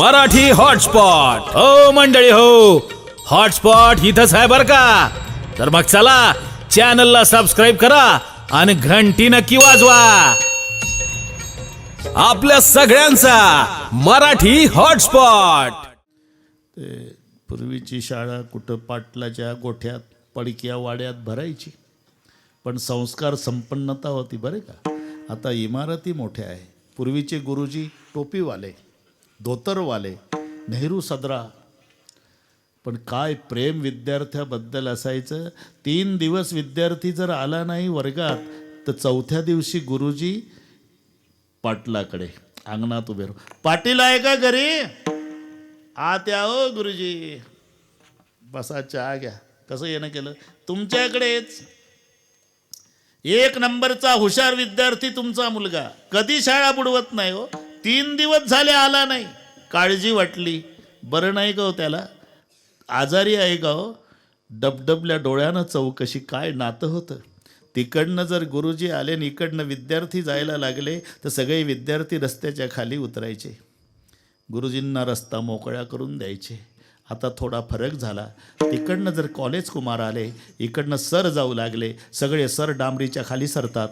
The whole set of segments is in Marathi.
मराठी हॉटस्पॉट. हो मंडळी हो. हॉटस्पॉट इथंच आहे बर का? तर मग चला चॅनलला सबस्क्राईब करा आणि घंटी नक्की वाजवा. आपल्या सगळ्यांचा मराठी हॉटस्पॉट. ते पूर्वीची शाळा कुठं पाटलाच्या गोठ्यात पडक्या वाड्यात भरायची. पण संस्कार संपन्नता होती बरे का? आता इमारती मोठ्या आहे. पूर्वीचे गुरुजी टोपीवाले. धोतरवाले नेहरू सदरा. पण काय प्रेम विद्यार्थ्याबद्दल असायचं? तीन दिवस विद्यार्थी जर आला नाही वर्गात तर चौथ्या दिवशी गुरुजी पाटलाकडे अंगणात उभे राहू पाटील आहे का घरी? आत या हो गुरुजी. बसा चहा घ्या. कसं येणं केलं? तुमच्याकडेच. एक नंबरचा हुशार विद्यार्थी तुमचा मुलगा. कधी शाळा बुडवत नाही हो. तीन दिवस झाले आला नाही. काळजी वाटली. बरं नाही का हो त्याला? आजारी आहे गाव हो? डबडबल्या डोळ्यानं चौकशी. काय नातं होतं? तिकडनं जर गुरुजी आले आणि इकडनं विद्यार्थी जायला लागले तर सगळे विद्यार्थी रस्त्याच्या खाली उतरायचे. गुरुजींना रस्ता मोकळा करून द्यायचे. आता थोडा फरक झाला. तिकडनं जर कॉलेज कुमार आले इकडनं सर जाऊ लागले सगळे सर डांबरीच्या खाली सरतात.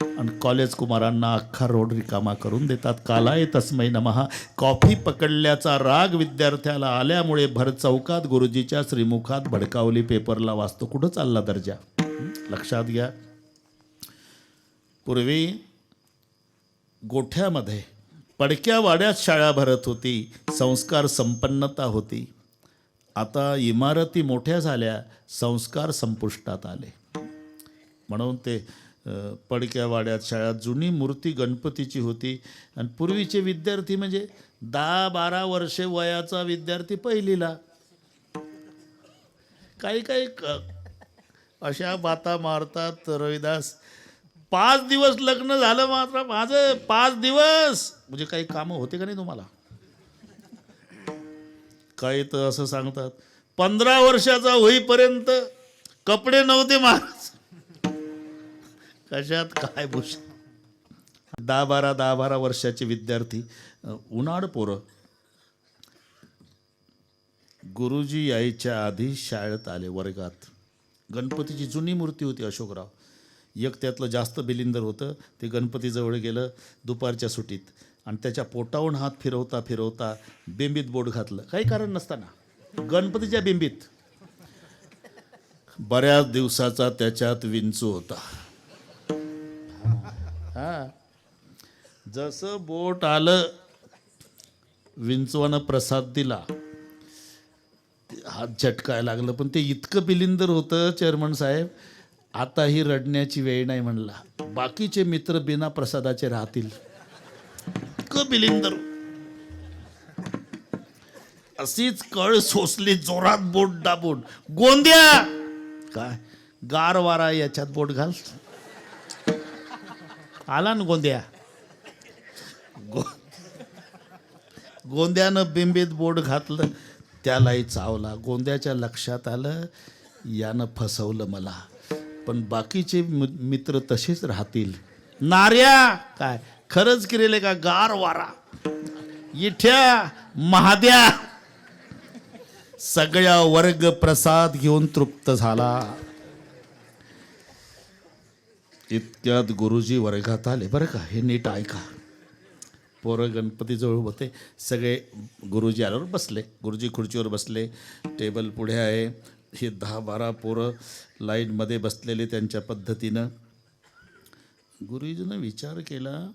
आणि कॉलेज कुमारांना अख्खा रोड रिकामा करून देतात. कालाय तस्मै नमहा कॉफी पकडल्याचा राग विद्यार्थ्याला आल्यामुळे भर चौकात गुरुजीच्या श्रीमुखात भडकावली पेपरला वाचतो. कुठं चालला दर्जा? लक्षात घ्या. पूर्वी गोठ्यामध्ये पडक्या वाड्यात शाळा भरत होती. संस्कार संपन्नता होती. आता इमारती मोठ्या झाल्या. संस्कार संपुष्टात आले. म्हणून ते पडक्या वाड्यात शाळा जुनी मूर्ती गणपतीची होती. आणि पूर्वीचे विद्यार्थी म्हणजे दहा बारा वर्षे वयाचा विद्यार्थी पहिलीला. काही काही अशा बाता मारतात रविदास. पाच दिवस लग्न झालं मात्र माझं पाच दिवस. म्हणजे काही कामं होते का नाही तुम्हाला? काही तर असं सांगतात. पंधरा वर्षाचा होईपर्यंत कपडे नव्हते महाराज कशात काय भूष दहा बारा दहा बारा वर्षाचे विद्यार्थी. उन्हाळ पोरं. गुरुजी यायच्या आधी शाळेत आले वर्गात. गणपतीची जुनी मूर्ती होती अशोकराव. एक त्यातलं जास्त बिलिंदर होतं. ते गणपतीजवळ गेलं दुपारच्या सुटीत. आणि त्याच्या पोटावून हात फिरवता फिरवता बिंबीत बोट घातलं. काही कारण नसताना. गणपतीच्या बिंबीत. बऱ्याच दिवसाचा त्याच्यात विंचू होता. हा. जसं बोट आलं विंचवानं प्रसाद दिला हात झटकायला लागलं पण ते इतकं बिलिंदर होतं चेअरमन साहेब आताही रडण्याची वेळ नाही म्हणला. बाकीचे मित्र बिना प्रसादाचे राहतील. इतकं बिलिंदर. अशीच कळ सोसली जोरात बोट दाबून. गोंद्या! काय? गार वारा याच्यात बोट घाल. आला ना गोंद्या. गो गोंद्यानं बिंबीत बोट घातलं त्यालाही चावला. गोंद्याच्या लक्षात आलं यानं फसवलं मला. पण बाकीचे मित्र तसेच राहतील. नार्या! काय? खरंच केलेले का? गार वारा. इठ्या महाद्या! सगळ्या वर्ग प्रसाद घेऊन तृप्त झाला. इतक्यात गुरुजी वर्गात आले. बरं का हे नीट ऐका. पोरं गणपतीजवळ होते. सगळे गुरुजी आल्यावर बसले. गुरुजी खुर्चीवर बसले. टेबल पुढे आहे. हे दहा बारा पोरं लाईनमध्ये बसलेले त्यांच्या पद्धतीनं. गुरुजीनं विचार केला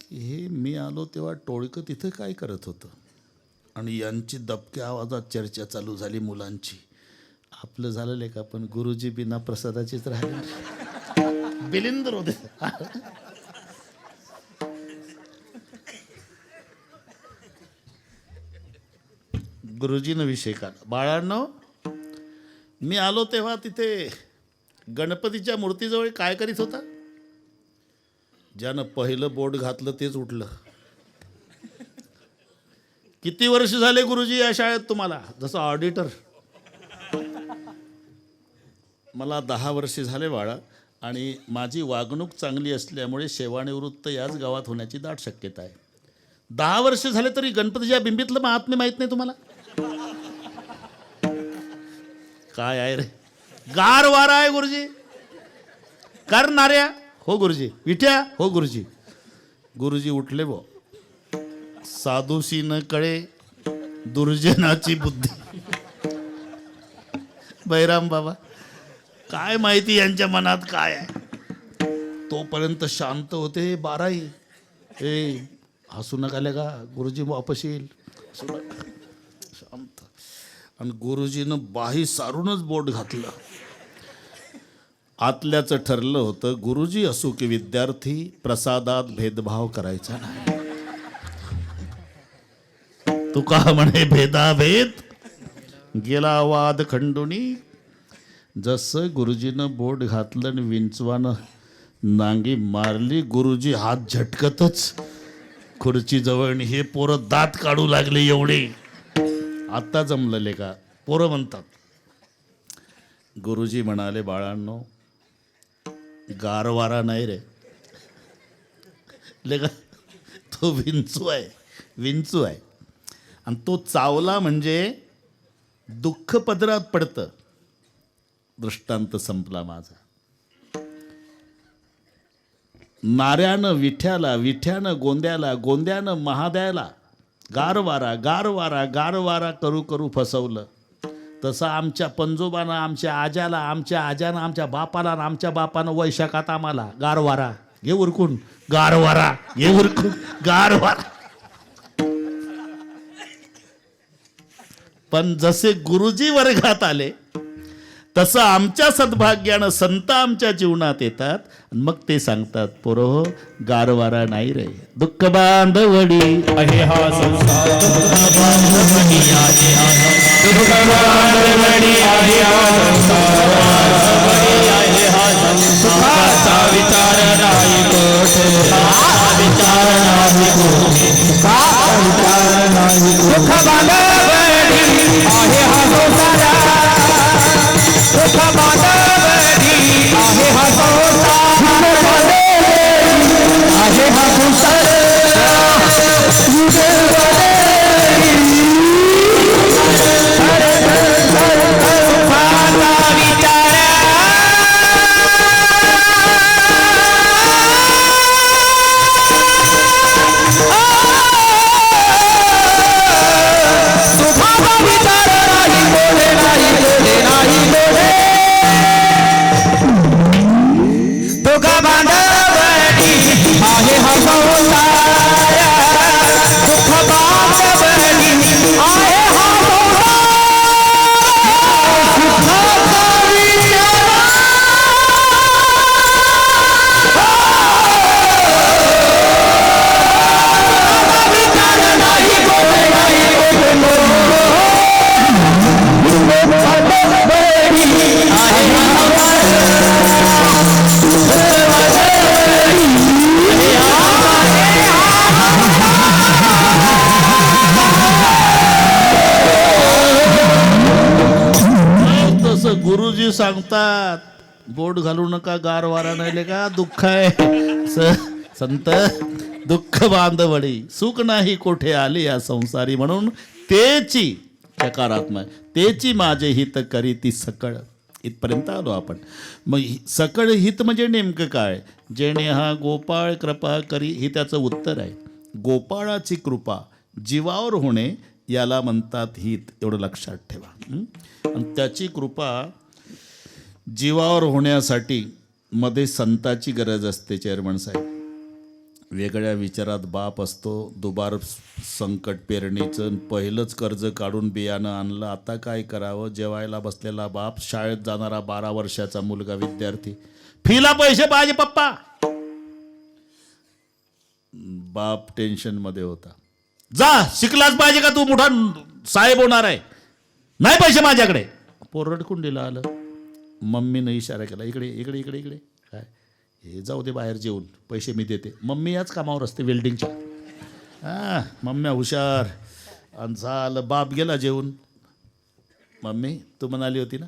की हे मी आलो तेव्हा टोळकं तिथं काय करत होतं? आणि यांची दबक्या आवाजात चर्चा चालू झाली मुलांची. आपलं झालेलं आहे का? पण गुरुजी बिना प्रसादाचीच राहिले. बिलिंदर होते. गुरुजीनं विषय काढला. बाळांनो मी आलो तेव्हा तिथे गणपतीच्या मूर्तीजवळ काय करीत होता? ज्यानं पहिलं बोट घातलं तेच उठलं. किती वर्ष झाले गुरुजी या शाळेत तुम्हाला? जसं ऑडिटर मला दहा वर्षे झाले बाळा आणि माझी वागणूक चांगली असल्यामुळे सेवानिवृत्त याच गावात होण्याची दाट शक्यता आहे. दहा वर्ष झाले तरी गणपतीच्या बिंबीतलं महात्म्य माहीत नाही तुम्हाला? काय आहे रे? गार वारा आहे गुरुजी. करणाऱ्या हो गुरुजी. विठ्या हो गुरुजी. गुरुजी उठले बो. साधूशी न कळे दुर्जनाची बुद्धी. बैराम बाबा. काय माहिती यांच्या मनात काय आहे? तोपर्यंत शांत होते बाराई. ए हसू नका का? गुरुजी वापस येईल. शांत. आणि गुरुजीनं बाही सारूनच बोट घातलं. आतल्याचं ठरलं होतं गुरुजी असो की विद्यार्थी प्रसादात भेदभाव करायचा नाही. तुका म्हणे भेदाभेद गेला वाद खंडुनी जसं गुरुजीनं बोट घातलं आणि विंचवानं नांगी मारली गुरुजी हात झटकतच खुर्ची जवळ आणि हे पोरं दात काढू लागले एवढे. आत्ता जमलेले का? पोरं म्हणतात. गुरुजी म्हणाले बाळांनो गारवारा नाही रे. ले का तो विंचू आहे विंचू आहे. आणि तो चावला म्हणजे दुःख पदरात पडतं. दृष्टांत संपला माझा. नाऱ्यानं विठ्याला विठ्यानं गोंद्याला गोंद्यानं महाद्याला गारवारा गारवारा गारवारा करू करू फसवलं. तसं आमच्या पंजोबानं आमच्या आज्याला आमच्या आज्यानं आमच्या बापाला आमच्या बापानं वैशाखात आम्हाला गारवारा घे उरकून. गारवारा घे उरकून. गारवारा पण जसे गुरुजी वर्गात आले तसं आमच्या सद्भाग्यानं संत आमच्या जीवनात येतात. आणि मग ते सांगतात पोरो हो, गारवारा नाही रे. दुःख बांधवडी अहे हा संसार. विचार नाही विचार नाही दुःख बांधवणी आहे हा संसार. आहे हा संसार सांगतात बोट घालू नका गार वारा नाही का? दुःख आहे. स- संत दुःख बांधवडी सुख नाही कोठे आले या संसारी म्हणून तेची सकारात्मक तेची माझे हित करी ती सकळ. इथपर्यंत आलो आपण. मग सकळ हित म्हणजे नेमकं काय? जेणे हा गोपाळ कृपा करी हे त्याचं उत्तर आहे. गोपाळाची कृपा जीवावर होणे याला म्हणतात हित. एवढं लक्षात ठेवा. आणि त्याची कृपा जीवावर होण्यासाठी मध्ये संताची गरज असते चेअरमन साहेब. वेगळ्या विचारात बाप असतो दुबार संकट पेरणीचं पहिलंच कर्ज काढून बियाणं आणलं आता काय करावं? जेवायला बसलेला बाप शाळेत जाणारा बारा वर्षाचा मुलगा विद्यार्थी. फीला पैसे पाहिजे पप्पा! बाप टेन्शनमध्ये होता. जा शिकलाच पाहिजे का तू? मोठा साहेब होणार आहे. नाही पैसे माझ्याकडे. पोरड कुंडीला आलं. मम्मीनं इशारा केला इकडे इकडे इकडे इकडे. काय? हे जाऊ दे बाहेर जेवून पैसे मी देते. मम्मी याच कामावर असते वेल्डिंगच्या. हां मम्म्या हुशार. आणि झालं बाप गेला जेवून. मम्मी तू म्हणाली होती ना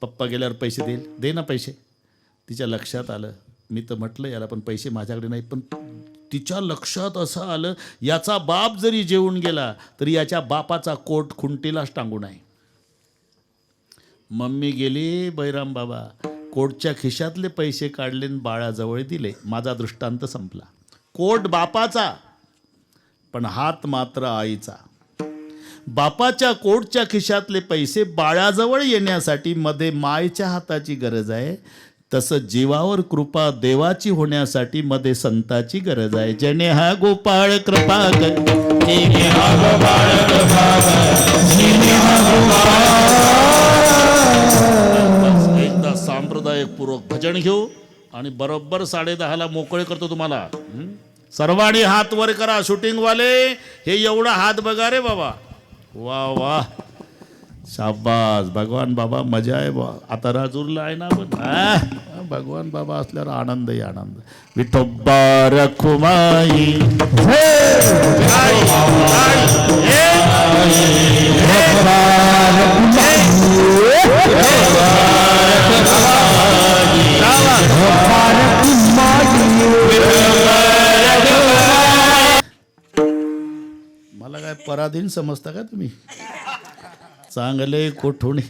पप्पा गेल्यावर पैसे देईल. दे ना पैसे. तिच्या लक्षात आलं. मी तर म्हटलं याला पण पैसे माझ्याकडे नाही पण तिच्या लक्षात असं आलं याचा बाप जरी जेवून गेला तरी याच्या बापाचा कोट खुंटीलाच टांगू नाही मम्मी गेली बैराम बाबा कोटच्या खिशातले पैसे काढले आणि बाळाजवळ दिले. माझा दृष्टांत संपला. कोट बापाचा. पण हात मात्र आईचा. बापाच्या कोटच्या खिशातले पैसे बाळाजवळ येण्यासाठी मध्ये मायच्या हाताची गरज आहे. तसं जीवावर कृपा देवाची होण्यासाठी मध्ये संताची गरज आहे. जेणे हा गोपाळ कृपा जेणे हा गोपाळ कृपा मनपूर्वक पूर्वक भजन घेऊ आणि बरोबर साडे दहाला मोकळे करतो तुम्हाला सर्वांनी हात वर करा शूटिंगवाले हे एवढा हात बघा रे बाबा वा वा शाबास भगवान बाबा मजा आहे बा आता राजूरला आहे ना पण भगवान बाबा असल्यावर आनंदही आनंद विठोबा रखुमाई मला काय पराधीन समजता का तुम्ही? चांगले कोठोणे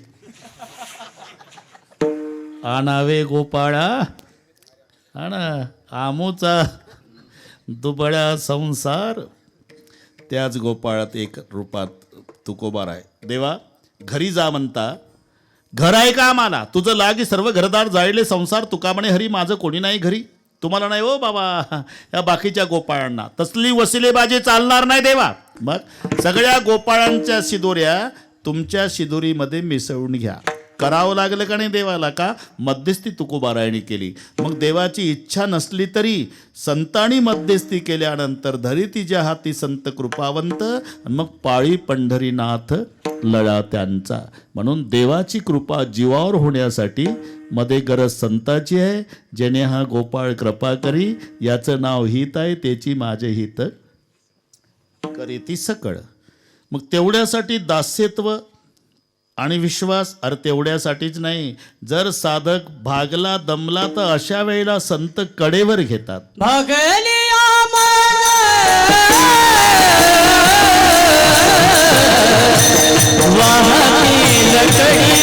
आणावे गोपाळा. आणा आमूचा दुबळा संसार. त्याच गोपाळात एक रूपात तुकोबार आहे. देवा घरी जा म्हणता घर आहे का आम्हाला? तुझं लागी सर्व घरदार जाळले संसार तुका म्हणे हरी माझं कोणी नाही घरी? तुम्हाला नाही हो बाबा या बाकीच्या गोपाळांना. तसली वसिलेबाजी चालणार नाही देवा. मग सगळ्या गोपाळांच्या शिदोऱ्या तुमच्या शिदोरीमध्ये मिसळून घ्या. करावं लागलं का नाही देवाला? का? मध्यस्थी तुकोबारायणी केली. मग देवाची इच्छा नसली तरी संतांनी मध्यस्थी केल्यानंतर धरी तिच्या हाती संत कृपावंत मग पाळी पंढरीनाथ लळा त्यांचा. म्हणून देवाची कृपा जीवावर होण्यासाठी मध्ये गरज संताची आहे जेणे हा गोपाळ कृपा करी याचं नाव हित आहे त्याची माझे हित करी ती सकळ. मग तेवढ्यासाठी दास्यत्व आणि विश्वास अरे तेवढ्यासाठीच नाही. जर साधक भागला दमला तर अशा वेळेला संत कडेवर घेतात. वाहती लकड़ी